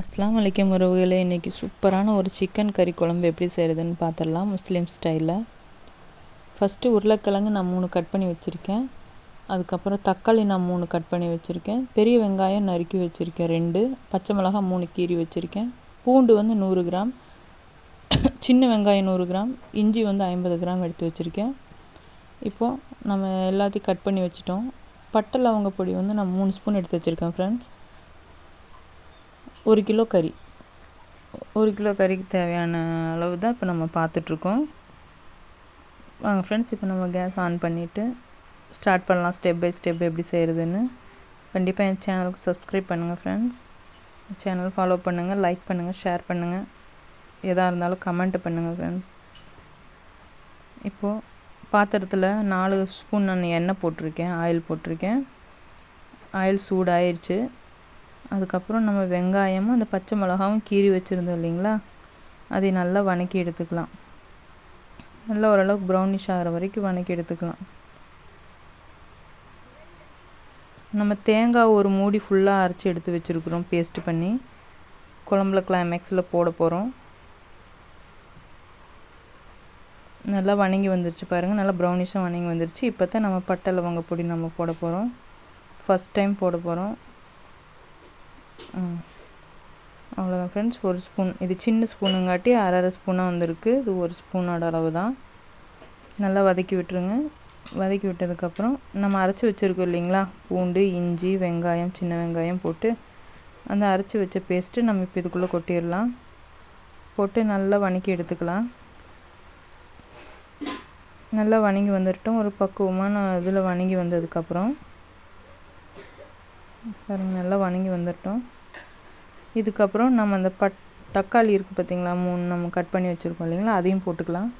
அஸ்லாம் வலைக்கம் உறவுகளே இன்றைக்கி சூப்பரான ஒரு சிக்கன் கறி குழம்பு எப்படி செய்கிறதுன்னு பார்த்துடலாம் முஸ்லீம் ஸ்டைலில். ஃபஸ்ட்டு உருளைக்கிழங்கு நான் மூணு கட் பண்ணி வச்சுருக்கேன். அதுக்கப்புறம் தக்காளி நான் மூணு கட் பண்ணி வச்சுருக்கேன். பெரிய வெங்காயம் நறுக்கி வச்சுருக்கேன் ரெண்டு. பச்சை மிளகா மூணு கீரி வச்சுருக்கேன். பூண்டு வந்து நூறு கிராம். சின்ன வெங்காயம் நூறு கிராம். இஞ்சி வந்து ஐம்பது கிராம் எடுத்து வச்சுருக்கேன். இப்போது நம்ம எல்லாத்தையும் கட் பண்ணி வச்சுட்டோம். பட்டை லவங்க பொடி வந்து நான் மூணு ஸ்பூன் எடுத்து வச்சுருக்கேன் ஃப்ரெண்ட்ஸ் ஒரு கிலோ கறி. ஒரு கிலோ கறிக்கு தேவையான அளவு தான் இப்போ நம்ம பார்த்துட்ருக்கோம். வாங்க ஃப்ரெண்ட்ஸ் இப்போ நம்ம கேஸ் ஆன் பண்ணிவிட்டு ஸ்டார்ட் பண்ணலாம். ஸ்டெப் பை ஸ்டெப் எப்படி செய்கிறதுன்னு கண்டிப்பாக என் சேனலுக்கு சப்ஸ்கிரைப் பண்ணுங்கள் ஃப்ரெண்ட்ஸ் சேனல் ஃபாலோ பண்ணுங்கள் லைக் பண்ணுங்கள் ஷேர் பண்ணுங்கள் எதாக இருந்தாலும் கமெண்ட் பண்ணுங்கள் ஃப்ரெண்ட்ஸ் இப்போது பாத்திரத்தில் நாலு ஸ்பூன் நான் எண்ணெய் போட்டிருக்கேன் ஆயில் போட்டிருக்கேன். ஆயில் சூடாயிருச்சு. அதுக்கப்புறம் நம்ம வெங்காயமும் அந்த பச்சை மிளகாவும் கீறி வச்சுருந்தோம் இல்லைங்களா? அதை நல்லா வணக்கி எடுத்துக்கலாம். நல்லா ஓரளவுக்கு ப்ரௌனிஷ் ஆகிற வரைக்கும் வணக்கி எடுத்துக்கலாம். நம்ம தேங்காய் ஒரு மூடி ஃபுல்லாக அரைச்சி எடுத்து வச்சுருக்குறோம் பேஸ்ட் பண்ணி. குழம்புல கிளைமேக்ஸில் போட போகிறோம் நல்லா வணங்கி வந்துருச்சு பாருங்கள் நல்லா ப்ரௌனிஷாக வணங்கி வந்துருச்சு. இப்போ தான் நம்ம பட்டை லவங்க பொடி நம்ம போட போகிறோம் ஃபஸ்ட் டைம் போட போகிறோம் அவ்வளோதான் ஃப்ரெண்ட்ஸ் ஒரு ஸ்பூன் இது சின்ன ஸ்பூனுங்காட்டி அரை அரை ஸ்பூனாக வந்திருக்கு. இது ஒரு ஸ்பூனோட அளவு தான் நல்லா வதக்கி விட்டுருங்க. வதக்கி விட்டதுக்கப்புறம் நம்ம அரைச்சி வச்சுருக்கோம் இல்லைங்களா? பூண்டு இஞ்சி வெங்காயம் சின்ன வெங்காயம் போட்டு அந்த அரைச்சி வச்ச பேஸ்ட்டு நம்ம இப்போ இதுக்குள்ளே கொட்டிடலாம். போட்டு நல்லா வணக்கி எடுத்துக்கலாம். நல்லா வணங்கி வந்துட்டோம் ஒரு பக்குவமான இதில் வணங்கி வந்ததுக்கப்புறம் பாருங்கள் நல்லா வணங்கி வந்துட்டோம். இதுக்கப்புறம் நம்ம அந்த பட் தக்காளி இருக்குது பார்த்திங்களா மூணு நம்ம கட் பண்ணி வச்சுருக்கோம் இல்லைங்களா அதையும் போட்டுக்கலாம்.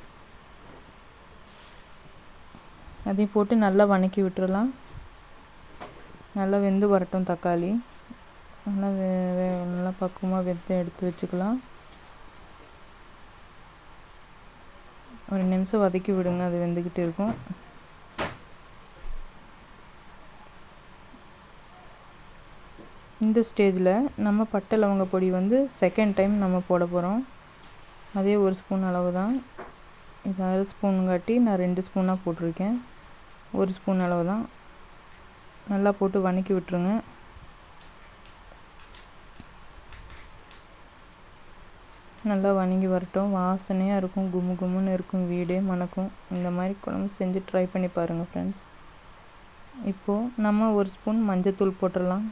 அதையும் போட்டு நல்லா வணக்கி விட்டுறலாம். நல்லா வெந்து வரட்டும் தக்காளி. நல்லா வே வே நல்லா பக்குவமாக வெந்து எடுத்து வச்சுக்கலாம். ஒரு நிமிஷம் வதக்கி விடுங்க அது வெந்துக்கிட்டு இருக்கும். இந்த ஸ்டேஜில் நம்ம பட்டை லவங்க பொடி வந்து செகண்ட் டைம் நம்ம போட போகிறோம் அதே ஒரு ஸ்பூன் அளவு தான் இது அரை ஸ்பூன் காட்டி நான் ரெண்டு ஸ்பூனாக போட்டிருக்கேன். ஒரு ஸ்பூன் அளவு தான் நல்லா போட்டு வணக்கி விட்டுருங்க. நல்லா வணங்கி வரட்டும். வாசனையாக இருக்கும். கும்மு கும்முன்னு இருக்கும் வீடே மணக்கும். இந்த மாதிரி குழம்பு செஞ்சு ட்ரை பண்ணி பாருங்கள் ஃப்ரெண்ட்ஸ் இப்போது நம்ம ஒரு ஸ்பூன் மஞ்சத்தூள் போட்டுடலாம்.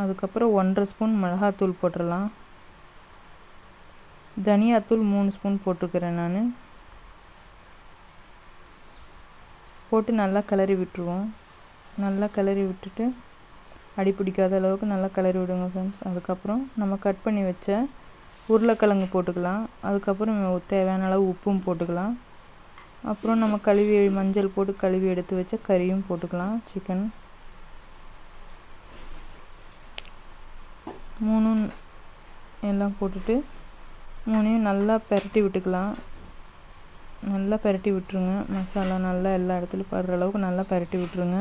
அதுக்கப்புறம் ஒன்றரை ஸ்பூன் மிளகாத்தூள் போட்டுடலாம். தனியாத்தூள் மூணு ஸ்பூன் போட்டிருக்கிறேன் நான். போட்டு நல்லா கிளறி விட்டுருவோம். நல்லா கிளறி விட்டுட்டு அடி பிடிக்காத அளவுக்கு நல்லா கிளறி விடுங்க ஃப்ரெண்ட்ஸ் அதுக்கப்புறம் நம்ம கட் பண்ணி வச்ச உருளைக்கிழங்கு போட்டுக்கலாம். அதுக்கப்புறம் தேவையான அளவு உப்பும் போட்டுக்கலாம். அப்புறம் நம்ம கழுவி மஞ்சள் போட்டு கழுவி எடுத்து வச்ச கறியும் போட்டுக்கலாம் சிக்கன் மூணும் எல்லாம் போட்டுட்டு மூணையும் நல்லா பெரட்டி விட்டுக்கலாம். நல்லா பெரட்டி விட்டுருங்க. மசாலா நல்லா எல்லா இடத்துலையும் படுற அளவுக்கு நல்லா பெரட்டி விட்டுருங்க.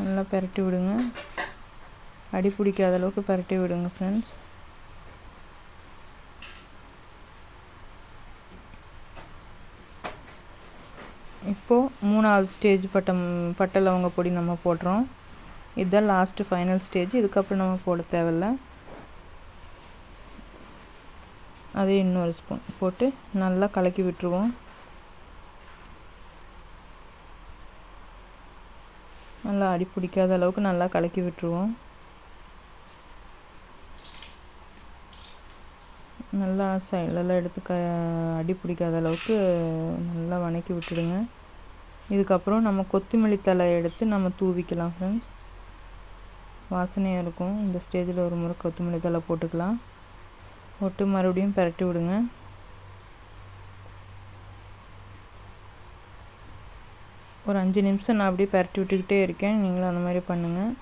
நல்லா பெரட்டி விடுங்க. அடி பிடிக்காத அளவுக்கு பெரட்டி விடுங்க ஃப்ரெண்ட்ஸ் இப்போது மூணாவது ஸ்டேஜ் பட்டம் பட்டை லவங்க பொடி நம்ம போடுறோம். இதுதான் லாஸ்ட்டு ஃபைனல் ஸ்டேஜ் இதுக்கப்புறம் நம்ம போட தேவையில்ல. அதே இன்னொரு ஸ்பூன் போட்டு நல்லா கலக்கி விட்டுருவோம். நல்லா அடி பிடிக்காத அளவுக்கு நல்லா கலக்கி விட்டுருவோம். நல்லா சைட்லலாம் எடுத்து க அடி பிடிக்காத அளவுக்கு நல்லா வணக்கி விட்டுடுங்க. இதுக்கப்புறம் நம்ம கொத்தமல்லி தலை எடுத்து நம்ம தூவிக்கலாம் ஃப்ரெண்ட்ஸ் வாசனையாக இருக்கும். இந்த ஸ்டேஜில் ஒரு முறை கொத்தமல்லி தலை போட்டுக்கலாம். போட்டு மறுபடியும் பரட்டி விடுங்க. ஒரு அஞ்சு நிமிஷம் நான் அப்படியே பரட்டி விட்டுக்கிட்டே இருக்கேன். நீங்களும் அந்த மாதிரி பண்ணுங்கள்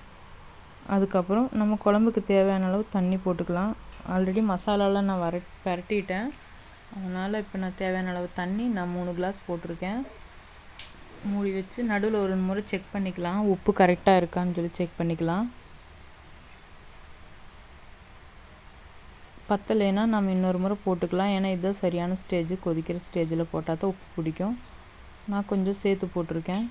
அதுக்கப்புறம் நம்ம குழம்புக்கு தேவையான அளவு தண்ணி போட்டுக்கலாம். ஆல்ரெடி மசாலாலாம் நான் வர பரட்டிட்டேன். அதனால் இப்போ நான் தேவையான அளவு தண்ணி நான் மூணு கிளாஸ் போட்டிருக்கேன். மூடி வச்சு நடுவில் ஒரு முறை செக் பண்ணிக்கலாம். உப்பு கரெக்டாக இருக்கான்னு சொல்லி செக் பண்ணிக்கலாம். பத்தலைன்னா நம்ம இன்னொரு முறை போட்டுக்கலாம். ஏன்னா இதுதான் சரியான ஸ்டேஜ் கொதிக்கிற ஸ்டேஜில் போட்டால் தான் உப்பு பிடிக்கும். நான் கொஞ்சம் சேர்த்து போட்டிருக்கேன்.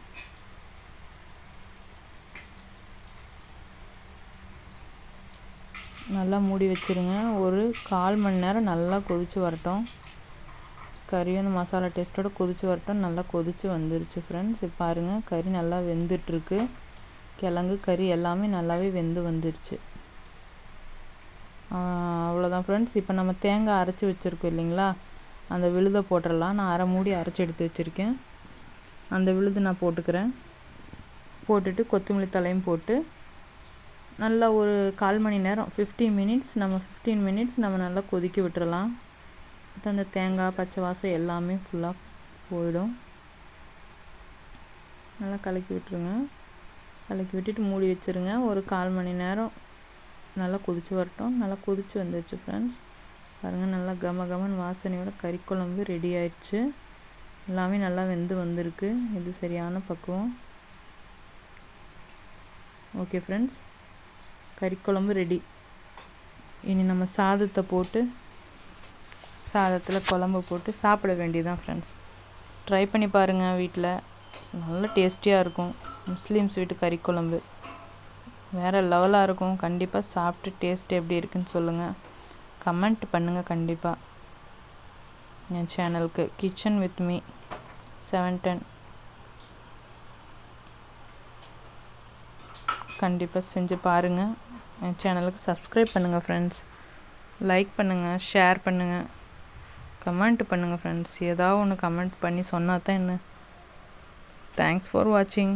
நல்லா மூடி வச்சுருங்க. ஒரு கால் மணி நேரம் நல்லா கொதித்து வரட்டும். கறியும் அந்த மசாலா டேஸ்ட்டோட கொதித்து வரட்டும். நல்லா கொதித்து வந்துருச்சு ஃப்ரெண்ட்ஸ் பாருங்கள் கறி நல்லா வெந்துட்டுருக்கு. கிழங்கு கறி எல்லாமே நல்லாவே வெந்து வந்துருச்சு. அவ்வளோதான் ஃப்ரெண்ட்ஸ் இப்போ நம்ம தேங்காய் அரைச்சி வச்சுருக்கோம் இல்லைங்களா? அந்த விழுதை போட்டுடலாம் நான் அரை மூடி அரைச்சி எடுத்து வச்சுருக்கேன். அந்த விழுது நான் போட்டுக்கிறேன். போட்டுட்டு கொத்தமல்லி தலையும் போட்டு நல்லா ஒரு கால் மணி நேரம் ஃபிஃப்டீன் மினிட்ஸ் நம்ம ஃபிஃப்டீன் மினிட்ஸ் நம்ம நல்லா கொதிக்க விட்டுறலாம். அந்த தேங்காய் பச்சை வாசம் எல்லாமே ஃபுல்லாக போயிடும். நல்லா கலக்கி விட்டுருங்க. கலக்கி விட்டுட்டு மூடி வச்சுருங்க. ஒரு கால் மணி நேரம். நல்லா கொதித்து வரட்டும். நல்லா கொதித்து வந்துடுச்சு ஃப்ரெண்ட்ஸ் பாருங்கள் நல்லா கம கமன் வாசனையோட கறிக்குழம்பு ரெடி ஆயிடுச்சு. எல்லாமே நல்லா வெந்து வந்திருக்கு. இது சரியான பக்குவம். ஓகே ஃப்ரெண்ட்ஸ் கறிக்குழம்பு ரெடி இனி நம்ம சாதத்தை போட்டு சாதத்தில் குழம்பு போட்டு சாப்பிட வேண்டியதான் ஃப்ரெண்ட்ஸ் ட்ரை பண்ணி பாருங்கள் வீட்டில் நல்ல டேஸ்டியாக இருக்கும். முஸ்லீம்ஸ் வீட்டு கறிக்குழம்பு வேறு லெவலாக இருக்கும். கண்டிப்பாக சாப்பிட்டு டேஸ்ட் எப்படி இருக்குன்னு சொல்லுங்கள் கமெண்ட் பண்ணுங்கள் கண்டிப்பாக என் சேனலுக்கு kitchen with me seven ten கண்டிப்பாக செஞ்சு பாருங்கள் என் சேனலுக்கு சப்ஸ்கிரைப் பண்ணுங்கள் ஃப்ரெண்ட்ஸ் லைக் பண்ணுங்கள் ஷேர் பண்ணுங்கள் கமெண்ட் பண்ணுங்கள் ஃப்ரெண்ட்ஸ் ஏதாவது ஒன்று கமெண்ட் பண்ணி சொன்னால் தான் என்ன? தேங்க்ஸ் ஃபார் வாட்சிங்